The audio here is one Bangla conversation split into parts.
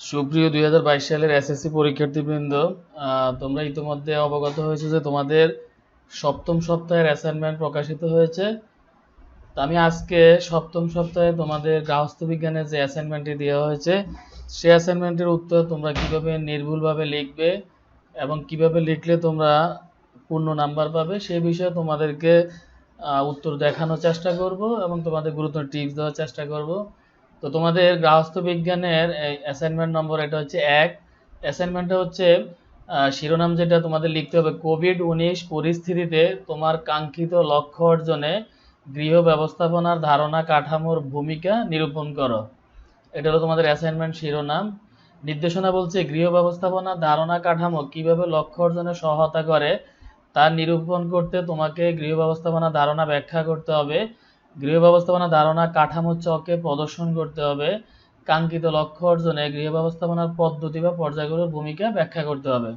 সুপ্রিয় দুই হাজার বাইশ সালের এসএসসি পরীক্ষার্থীবৃন্দ তোমরা ইতিমধ্যে অবগত হয়েছে যে তোমাদের সপ্তম সপ্তাহের অ্যাসাইনমেন্ট প্রকাশিত হয়েছে। তো আমি আজকে সপ্তম সপ্তাহে তোমাদের গার্হস্থ্য বিজ্ঞানের যে অ্যাসাইনমেন্টটি দেওয়া হয়েছে সেই অ্যাসাইনমেন্টের উত্তর তোমরা কীভাবে নির্ভুলভাবে লিখবে এবং কীভাবে লিখলে তোমরা পূর্ণ নাম্বার পাবে, সে বিষয়ে তোমাদেরকে উত্তর দেখানোর চেষ্টা করব এবং তোমাদের গুরুত্ব টিপস দেওয়ার চেষ্টা করব। তো তোমাদের গার্হস্থ্য বিজ্ঞানের অ্যাসাইনমেন্ট নম্বর এটা হচ্ছে এক। অ্যাসাইনমেন্টটা হচ্ছে শিরোনাম যেটা তোমাদের লিখতে হবে কোভিড উনিশ পরিস্থিতিতে তোমার কাঙ্ক্ষিত লক্ষ্য অর্জনে গৃহ ব্যবস্থাপনার ধারণা কাঠামোর ভূমিকা নিরূপণ করো। এটা হলো তোমাদের অ্যাসাইনমেন্ট শিরোনাম। নির্দেশনা বলছে, গৃহ ব্যবস্থাপনার ধারণা কাঠামো কীভাবে লক্ষ্য অর্জনে সহায়তা করে তা নিরূপণ করতে তোমাকে গৃহ ব্যবস্থাপনা ধারণা ব্যাখ্যা করতে হবে। গৃহ ব্যবস্থাপনা ধারণা কাঠামো চকে প্রদর্শন করতে হবে। কাঙ্ক্ষিত লক্ষ্য অর্জনে গৃহ ব্যবস্থাপনার পদ্ধতি বা পর্যায়গুলোর ভূমিকা ব্যাখ্যা করতে হবে।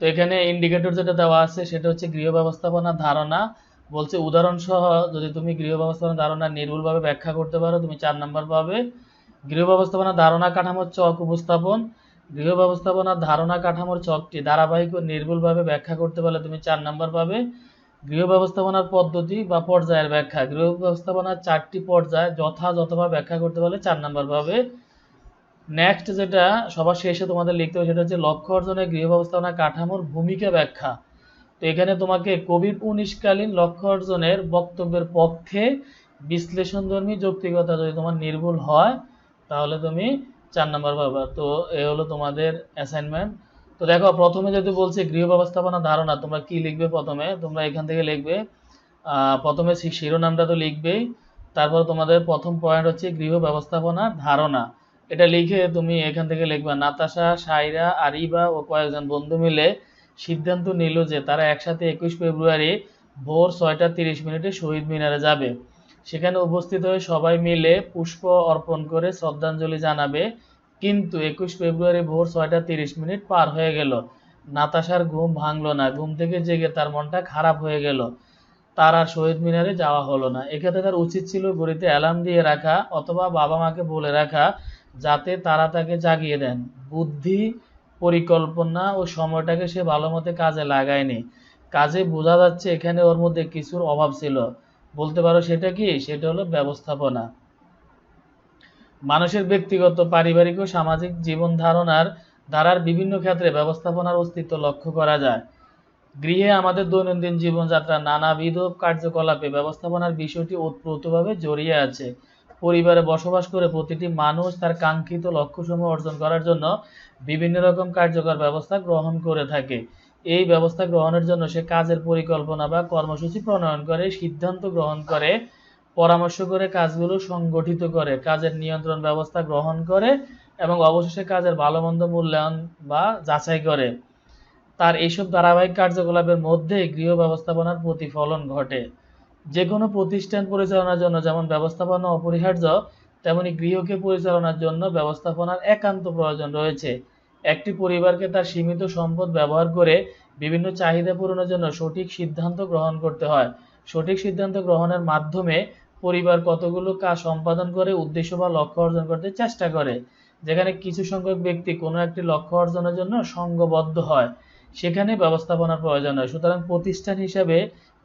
তো এখানে ইন্ডিকেটর যেটা দেওয়া আছে, সেটা হচ্ছে গৃহ ব্যবস্থাপনা ধারণা। বলছে উদাহরণ সহ যদি তুমি গৃহ ব্যবস্থাপনা ধারণা নির্ভুলভাবে ব্যাখ্যা করতে পারো, তুমি চার নাম্বার পাবে। গৃহ ব্যবস্থাপনা ধারণা কাঠামোর চক উপস্থাপন। গৃহ ব্যবস্থাপনার ধারণা কাঠামোর চকটি ধারাবাহিক ও নির্ভুলভাবে ব্যাখ্যা করতে পারলে তুমি চার নাম্বার পাবে। গৃহ ব্যবস্থাপনার পদ্ধতি বা পর্যায়ের ব্যাখ্যা। গৃহ ব্যবস্থাপনার চারটি পর্যায় যথাযথভাবে ব্যাখ্যা করতে পারলে চার নাম্বার পাবে নেক্সট যেটা সবার শেষে তোমাদের লিখতে হবে সেটা হচ্ছে লক্ষ্য অর্জনে গৃহ ব্যবস্থাপনা কাঠামোর ভূমিকা ব্যাখ্যা। তো এখানে তোমাকে কোভিড উনিশকালীন লক্ষ্য অর্জনের বক্তব্যের পক্ষে বিশ্লেষণধর্মী যৌক্তিকতা যদি তোমার নির্ভুল হয়, তাহলে তুমি চার নাম্বার পাবা। তো এ হলো তোমাদের অ্যাসাইনমেন্ট তো দেখো, প্রথমে যদি বলছে গৃহ ব্যবস্থাপনা ধারণা, তোমরা কি লিখবে প্রথমে? তোমরা এখান থেকে লিখবে প্রথমে শিরোনামটা তো লিখবেই। তারপর তোমাদের প্রথম পয়েন্ট হচ্ছে গৃহ ব্যবস্থাপনার ধারণা। এটা লিখে তুমি এখান থেকে লিখবা, নাতাশা, সাইরা, আরিবা ও কয়েকজন বন্ধু মিলে সিদ্ধান্ত নিল যে তারা একসাথে একুশ ফেব্রুয়ারি ভোর ছয়টা তিরিশ মিনিটে শহীদ মিনারে যাবে। সেখানে উপস্থিত হয়ে সবাই মিলে পুষ্প অর্পণ করে শ্রদ্ধাঞ্জলি জানাবে। কিন্তু একুশ ফেব্রুয়ারি ভোর ছয়টা তিরিশ মিনিট পার হয়ে গেল। নাতাশার ঘুম ভাঙলো না, ঘুম থেকে জেগে তার মনটা খারাপ হয়ে গেল। তার আর শহীদ মিনারে যাওয়া হলো না। এক্ষেত্রে তার উচিত ছিল ঘড়িতে অ্যালার্ম দিয়ে রাখা অথবা বাবা মাকে বলে রাখা যাতে তারা তাকে জাগিয়ে দেন। বুদ্ধি, পরিকল্পনা ও সময়টাকে সে ভালো মতে কাজে লাগায়নি। কাজে বোঝা যাচ্ছে এখানে ওর মধ্যে কিছুর অভাব ছিল। বলতে পারো সেটা কি? সেটা হলো ব্যবস্থাপনা। মানুষের ব্যক্তিগত, পারিবারিক ও সামাজিক জীবন ধারণার ধারার বিভিন্ন ক্ষেত্রে ব্যবস্থাপনার অস্তিত্ব লক্ষ্য করা যায়। গৃহে আমাদের দৈনন্দিন জীবনযাত্রার নানাবিধ কার্যকলাপে ব্যবস্থাপনার বিষয়টি ওতপ্রোতভাবে জড়িয়ে আছে। পরিবারে বসবাস করে প্রতিটি মানুষ তার কাঙ্ক্ষিত লক্ষ্যসমূহ অর্জন করার জন্য বিভিন্ন রকম কার্যকর ব্যবস্থা গ্রহণ করে থাকে। এই ব্যবস্থা গ্রহণের জন্য সে কাজের পরিকল্পনা বা কর্মসূচি প্রণয়ন করে, সিদ্ধান্ত গ্রহণ করে পরামর্শ করে কাজগুলো সংগঠিত করে, কাজের নিয়ন্ত্রণ ব্যবস্থা গ্রহণ করে এবং অবশেষে কাজের ভালো মন্দ মূল্যায়ন বা যাচাই করে। তার এইসব ধারাবাহিক কার্যকলাপের মধ্যে গৃহ ব্যবস্থাপনার প্রতিফলন ঘটে। যে কোনো প্রতিষ্ঠান পরিচালনার জন্য যেমন ব্যবস্থাপনা অপরিহার্য, তেমনি গৃহকে পরিচালনার জন্য ব্যবস্থাপনার একান্ত প্রয়োজন রয়েছে। একটি পরিবারকে তার সীমিত সম্পদ ব্যবহার করে বিভিন্ন চাহিদা পূরণের জন্য সঠিক সিদ্ধান্ত গ্রহণ করতে হয়। সঠিক সিদ্ধান্ত গ্রহণের মাধ্যমে পরিবার কতগুলো কাজ সম্পাদন করে, উদ্দেশ্য বা লক্ষ্য অর্জন করতে চেষ্টা করে। যেখানে কিছু সংখ্যক ব্যক্তি কোনো একটি লক্ষ্য অর্জনের জন্য সংঘবদ্ধ হয়, সেখানে ব্যবস্থাপনার প্রয়োজন হয়। সুতরাং প্রতিষ্ঠান হিসাবে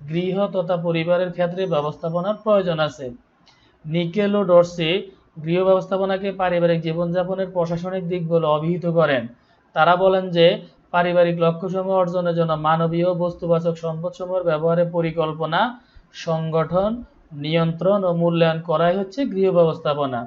গৃহ তথা পরিবারের ক্ষেত্রে ব্যবস্থাপনার প্রয়োজন আছে। নিকেল ও ডরসি গৃহ ব্যবস্থাপনাকে পারিবারিক জীবনযাপনের প্রশাসনিক দিক বলে অভিহিত করেন। তারা বলেন যে, পারিবারিক লক্ষ্যসমূহ অর্জনের জন্য মানবীয় বস্তুবাচক সম্পদসমূহের ব্যবহারের পরিকল্পনা, সংগঠন নিয়ন্ত্রণ ও মূল্যায়ন করাই হচ্ছে গৃহ ব্যবস্থাপনা।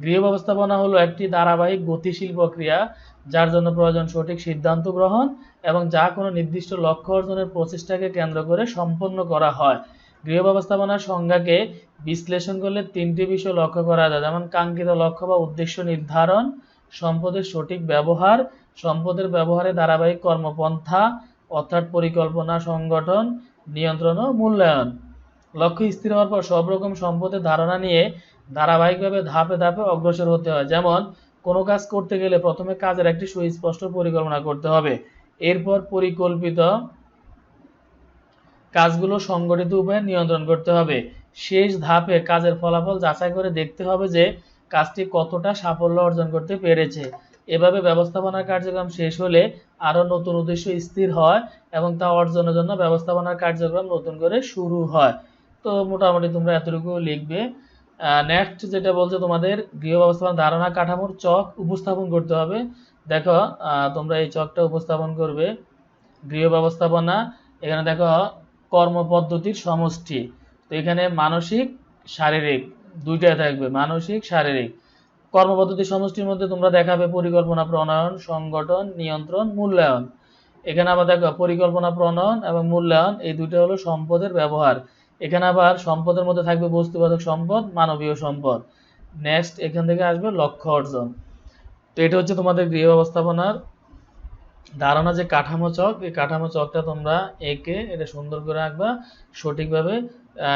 গৃহ ব্যবস্থাপনা হলো একটি ধারাবাহিক গতিশীল প্রক্রিয়া যার জন্য প্রয়োজন সঠিক সিদ্ধান্ত গ্রহণ এবং যা কোনো নির্দিষ্ট লক্ষ্য অর্জনের প্রচেষ্টাকে কেন্দ্র করে সম্পন্ন করা হয়। গৃহ ব্যবস্থাপনার সংজ্ঞাকে বিশ্লেষণ করলে তিনটি বিষয় লক্ষ্য করা যায়, যেমন কাঙ্ক্ষিত লক্ষ্য বা উদ্দেশ্য নির্ধারণ, সম্পদের সঠিক ব্যবহার, সম্পদের ব্যবহারে ধারাবাহিক কর্মপন্থা, অর্থাৎ পরিকল্পনা সংগঠন, নিয়ন্ত্রণ ও মূল্যায়ন। লক্ষ্য স্থির হওয়ার পর সব রকম সম্পদের ধারণা নিয়ে ধারাবাহিকভাবে ধাপে ধাপে অগ্রসর হতে হয়। যেমন, কোনো কাজ করতে গেলে প্রথমে কাজের একটি সুস্পষ্ট পরিকল্পনা করতে হবে। এরপর পরিকল্পিত কাজগুলো সংগঠিত উপায়ে নিয়ন্ত্রণ করতে হবে। শেষ ধাপে কাজের ফলাফল যাচাই করে দেখতে হবে যে কাজটি কতটা সাফল্য অর্জন করতে পেরেছে। এভাবে ব্যবস্থাপনার কার্যক্রম শেষ হলে আরও নতুন উদ্দেশ্য স্থির হয় এবং তা অর্জনের জন্য ব্যবস্থাপনার কার্যক্রম নতুন করে শুরু হয়। তো মোটামুটি তোমরা এতটুকু লিখবে। নেক্সট যেটা বলছে তোমাদের, গৃহ ব্যবস্থাপনা ধারণা কাঠামোর চক উপস্থাপন করতে হবে। দেখো তোমরা এই চকটা উপস্থাপন করবে। গৃহ ব্যবস্থাপনা, এখানে দেখো কর্মপদ্ধতির সমষ্টি। তো এখানে মানসিক, শারীরিক, দুইটাই থাকবে, মানসিক, শারীরিক। কর্মপদ্ধতি সমষ্টির মধ্যে তোমরা দেখাবে পরিকল্পনা, প্রণয়ন, সংগঠন, নিয়ন্ত্রণ, মূল্যায়ন। এখানে আবার দেখো, পরিকল্পনা, প্রণয়ন এবং মূল্যায়ন, এই দুইটা হলো সম্পদের ব্যবহার। এখানে আবার সম্পদের মধ্যে থাকবে বস্তুবাদক সম্পদ, মানবীয় সম্পদ। নেক্সট এখান থেকে আসবে লক্ষ্য অর্জন। তো এটা হচ্ছে তোমাদের গৃহ ব্যবস্থাপনার ধারণা যে কাঠামো চক। এই কাঠামো চকটা তোমরা এঁকে এটা সুন্দর করে আঁকবা, সঠিকভাবে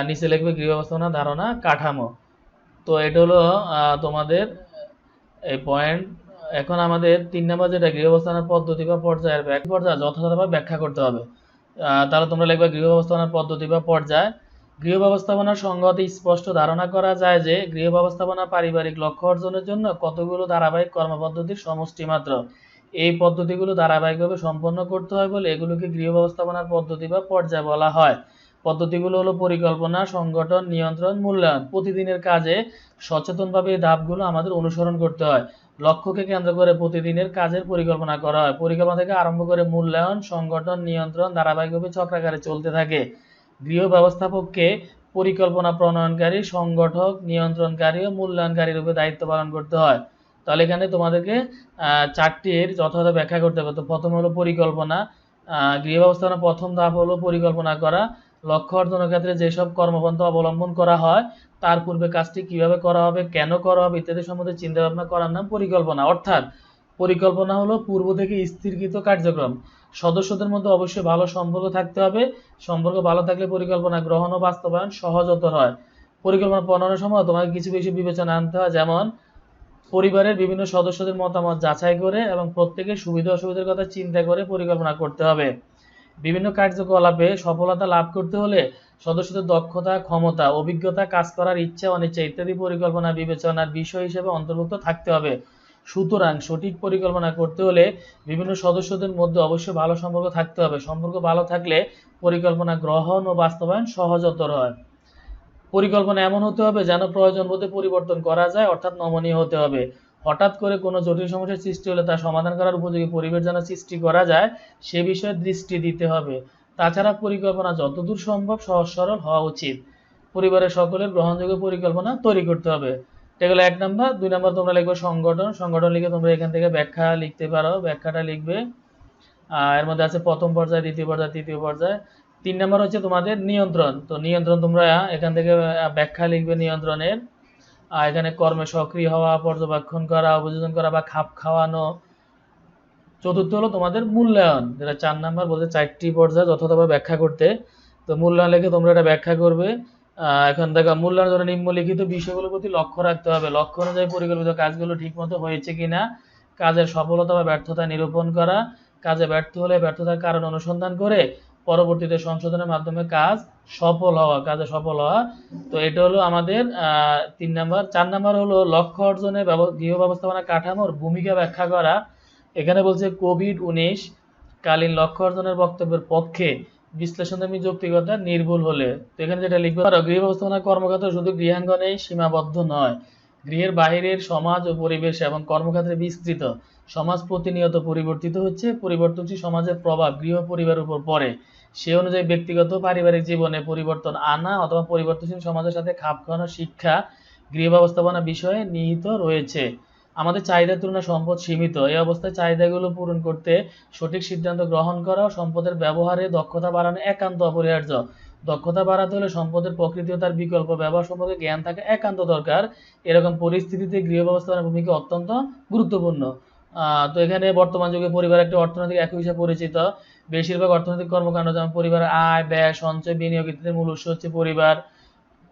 নিচে লিখবে গৃহ ব্যবস্থাপনা ধারণা কাঠামো। তো এটা হলো তোমাদের এই পয়েন্ট এখন আমাদের তিন নম্বর যেটা, গৃহ ব্যবস্থাপনার পদ্ধতি বা পর্যায়ের পর্যায় যথাযথভাবে ব্যাখ্যা করতে হবে। তাহলে তোমরা লিখবে গৃহ ব্যবস্থাপনার পদ্ধতি বা পর্যায়। গৃহ ব্যবস্থাপনার সংগতে স্পষ্ট ধারণা করা যায় যে গৃহ ব্যবস্থাপনা পারিবারিক লক্ষ্য অর্জনের জন্য কতগুলো ধারাবাহিক কর্মপদ্ধতির সমষ্টি মাত্র। এই পদ্ধতিগুলো ধারাবাহিকভাবে সম্পন্ন করতে হয় বলে এগুলোকে গৃহ ব্যবস্থাপনার পদ্ধতি বা পর্যায় বলা হয়। পদ্ধতিগুলো হলো পরিকল্পনা, সংগঠন, নিয়ন্ত্রণ, মূল্যায়ন। প্রতিদিনের কাজে সচেতনভাবে এই ধাপগুলো আমাদের অনুসরণ করতে হয়। লক্ষ্যকে কেন্দ্র করে প্রতিদিনের কাজের পরিকল্পনা করা হয়। পরিকল্পনা থেকে আরম্ভ করে মূল্যায়ন, সংগঠন, নিয়ন্ত্রণ ধারাবাহিকভাবে চক্রাকারে চলতে থাকে। গৃহ ব্যবস্থাপককে পরিকল্পনা প্রণয়নকারী, সংগঠক, নিয়ন্ত্রণকারী ও মূল্যায়নকারী রূপে দায়িত্ব পালন করতে হয়। তাহলে এখানে তোমাদেরকে চারটির যথাযথ ব্যাখ্যা করতে হবে। তো প্রথম হলো পরিকল্পনা। গৃহ ব্যবস্থাপনার প্রথম ধাপ হলো পরিকল্পনা করা। লক্ষ্য অর্জনের ক্ষেত্রে যেসব কর্মপন্থা অবলম্বন করা হয়, তার পূর্বে কাজটি কীভাবে করা হবে, কেন করা হবে ইত্যাদি সম্বন্ধে চিন্তা ভাবনা করার নাম পরিকল্পনা। অর্থাৎ পরিকল্পনা হলো পূর্ব থেকে স্থিরকৃত কার্যক্রম। সদস্যদের মধ্যে অবশ্যই ভালো সম্পর্ক থাকতে হবে। সম্পর্ক ভালো থাকলে পরিকল্পনা গ্রহণ ও বাস্তবায়ন সহজতর হয়। পরিকল্পনা প্রণয়নের সময় তোমাকে কিছু কিছু বিবেচনা আনতে হয়, যেমন পরিবারের বিভিন্ন সদস্যদের মতামত যাচাই করে এবং প্রত্যেকের সুবিধা অসুবিধার কথা চিন্তা করে পরিকল্পনা করতে হবে। বিভিন্ন কার্যকলাপে সফলতা লাভ করতে হলে সদস্যদের দক্ষতা, ক্ষমতা, অভিজ্ঞতা, কাজ করার ইচ্ছা, অনিচ্ছা ইত্যাদি পরিকল্পনা, বিবেচনার বিষয় হিসেবে অন্তর্ভুক্ত থাকতে হবে। সুতরাং সঠিক পরিকল্পনা করতে হলে বিভিন্ন সদস্যদের মধ্যে অবশ্যই ভালো সম্পর্ক থাকতে হবে। সম্পর্ক ভালো থাকলে পরিকল্পনা গ্রহণ ও বাস্তবায়ন সহজতর হয়। পরিকল্পনা এমন হতে হবে যেন প্রয়োজন বোধে পরিবর্তন করা যায়, অর্থাৎ নমনীয় হতে হবে। হঠাৎ করে কোনো জটিল সমস্যার সৃষ্টি হলে তা সমাধান করার উপযোগী পরিবেশ যেন সৃষ্টি করা যায়, সে বিষয়ে দৃষ্টি দিতে হবে। তাছাড়া পরিকল্পনা যতদূর সম্ভব সহজ সরল হওয়া উচিত। পরিবারের সকলের গ্রহণযোগ্য পরিকল্পনা তৈরি করতে হবে। এগুলো এক নাম্বার। দুই নাম্বার তোমরা লিখবে সংগঠন। সংগঠন লিখে তোমরা এখান থেকে ব্যাখ্যা লিখতে পারো। ব্যাখ্যাটা লিখবে। এর মধ্যে আছে প্রথম পর্যায়, দ্বিতীয় পর্যায়, তৃতীয় পর্যায়। তিন নাম্বার হচ্ছে তোমাদের নিয়ন্ত্রণ। তো নিয়ন্ত্রণ তোমরা এখান থেকে ব্যাখ্যা লিখবে নিয়ন্ত্রণের। এখানে কর্মে সক্রিয় হওয়া, পর্যবেক্ষণ করা, অভিযোজন করা বা খাপ খাওয়ানো। চতুর্থ হলো তোমাদের মূল্যায়ন। যেটা চার নাম্বার বলতে চারটি পর্যায়ে যথাযথভাবে ব্যাখ্যা করতে। তো মূল্যায়ন লিখে তোমরা এটা ব্যাখ্যা করবে। এখন দেখো, মূল্যায়ন জন্য নিম্নলিখিত বিষয়গুলোর প্রতি লক্ষ্য রাখতে হবে। লক্ষ্য অনুযায়ী পরিকল্পিত কাজগুলো ঠিকমতো হয়েছে কিনা, কাজের সফলতা বা ব্যর্থতা নিরূপণ করা, কাজে ব্যর্থ হলে ব্যর্থতার কারণ অনুসন্ধান করে, পরবর্তীতে সংশোধনের মাধ্যমে কাজ সফল হওয়া, কাজে সফল হওয়া। তো এটা হলো আমাদের তিন নাম্বার। চার নাম্বার হলো লক্ষ্য অর্জনে গৃহ ব্যবস্থাপনা কাঠামোর ভূমিকা ব্যাখ্যা করা। এখানে বলছে কোভিড উনিশ কালীন লক্ষ্য অর্জনের বক্তব্যের পক্ষে বিশ্লেষণধর্মী যৌক্তিকতা নির্ভুল হলে। তো এখানে যেটা লিখবে গৃহ ব্যবস্থাপনা কর্মক্ষেত্র শুধু গৃহাঙ্গনেই সীমাবদ্ধ নয়। গৃহের বাহিরের সমাজ ও পরিবেশ এবং কর্মক্ষেত্রে বিস্তৃত। সমাজ প্রতিনিয়ত পরিবর্তিত হচ্ছে, পরিবর্তনশীল সমাজের প্রভাব গৃহ পরিবারের উপর পড়ে। সে অনুযায়ী ব্যক্তিগত পারিবারিক জীবনে পরিবর্তন আনা অথবা পরিবর্তনশীল সমাজের সাথে খাপ খাওয়ানোর শিক্ষা গৃহ ব্যবস্থাপনা বিষয়ে নিহিত রয়েছে। আমাদের চাহিদার তুলনায় সম্পদ সীমিত। এই অবস্থায় চাহিদাগুলো পূরণ করতে সঠিক সিদ্ধান্ত গ্রহণ করা সম্পদের ব্যবহারে দক্ষতা বাড়ানো একান্ত অপরিহার্য। দক্ষতা বাড়াতে হলে সম্পদের প্রকৃতি ও তার বিকল্প ব্যবহার সম্পর্কে জ্ঞান থাকা একান্ত দরকার। এরকম পরিস্থিতিতে গৃহ ব্যবস্থাপনার ভূমিকা অত্যন্ত গুরুত্বপূর্ণ। তো এখানে বর্তমান যুগে পরিবার একটি অর্থনৈতিক একক হিসেবে পরিচিত। বেশিরভাগ অর্থনৈতিক কর্মকাণ্ড যেমন পরিবারের আয়, ব্যয়, সঞ্চয়, বিনিয়োগ ইত্যাদির মূল উৎস হচ্ছে পরিবার।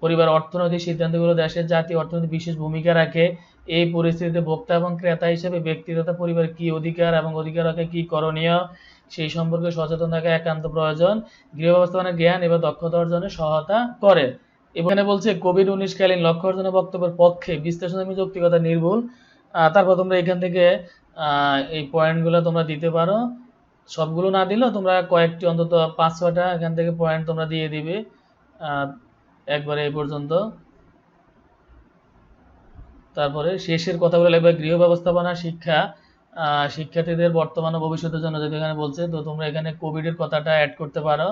পরিবার, অর্থনৈতিক সিদ্ধান্তগুলো দেশের জাতীয় অর্থনীতি বিশেষ ভূমিকা রাখে। এই পরিস্থিতিতে ভোক্তা এবং ক্রেতা হিসেবে ব্যক্তি তথা পরিবারের কি অধিকার এবং অধিকার রাখে কি করণীয় সেই সম্পর্কে সচেতন থাকা একান্ত প্রয়োজন। গৃহ ব্যবস্থাপনার জ্ঞান এবং দক্ষতা অর্জনে সহায়তা করে। এখানে বলছে কোভিড উনিশ কালীন লক্ষ্য অর্জনের বক্তব্যের পক্ষে বিশ্লেষণাত্মক যৌক্তিকতা নির্ভুল। তারপর তোমরা এখান থেকে এই পয়েন্টগুলো তোমরা দিতে পারো। সবগুলো না দিলেও তোমরা কয়েকটি অন্তত পাঁচ ছয়টা এখান থেকে পয়েন্ট তোমরা দিয়ে দিবে। একবারে এই পর্যন্ত। তারপরে শেষের কথাগুলো লিখবে গৃহ ব্যবস্থাপনা শিক্ষা। শিক্ষার্থীদের বর্তমান ও ভবিষ্যতের জন্য যদি এখানে বলছে তো তোমরা এখানে কোভিডের কথাটা অ্যাড করতে পারো।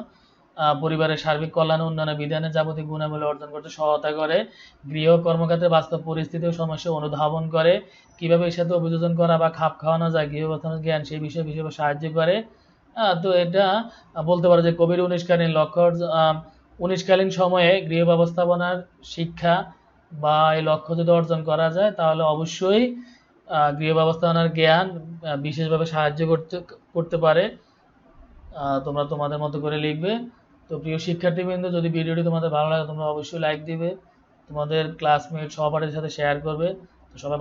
পরিবারের সার্বিক কল্যাণ ও উন্নয়নের বিধানে যাবতীয় গুণাবলী অর্জন করতে সহায়তা করে। গৃহ কর্মক্ষেত্রে বাস্তব পরিস্থিতি ও সমস্যা অনুধাবন করে। কীভাবে এর সাথে অভিযোজন করা বা খাপ খাওয়ানো যায় গৃহ ব্যবস্থাপনার জ্ঞান সেই বিষয়ে বিষয়ে সাহায্য করে। তো এটা বলতে পারো যে কোভিড উনিশকালীন লক্ষ্য অর্জ- আহ, উনিশকালীন সময়ে গৃহ ব্যবস্থাপনার শিক্ষা বা এই লক্ষ্য যদি অর্জন করা যায়, তাহলে অবশ্যই গৃহ ব্যবস্থাপনার জ্ঞান বিশেষভাবে সাহায্য করতে করতে পারে। তোমরা তোমাদের মতো করে লিখবে। তো প্রিয় শিক্ষার্থীবৃন্দ, যদি ভিডিওটি তোমাদের ভালো লাগে, তোমরা অবশ্যই লাইক দিবে। তোমাদের ক্লাসমেট সহপাঠীদের সাথে শেয়ার করবে। তো সবাই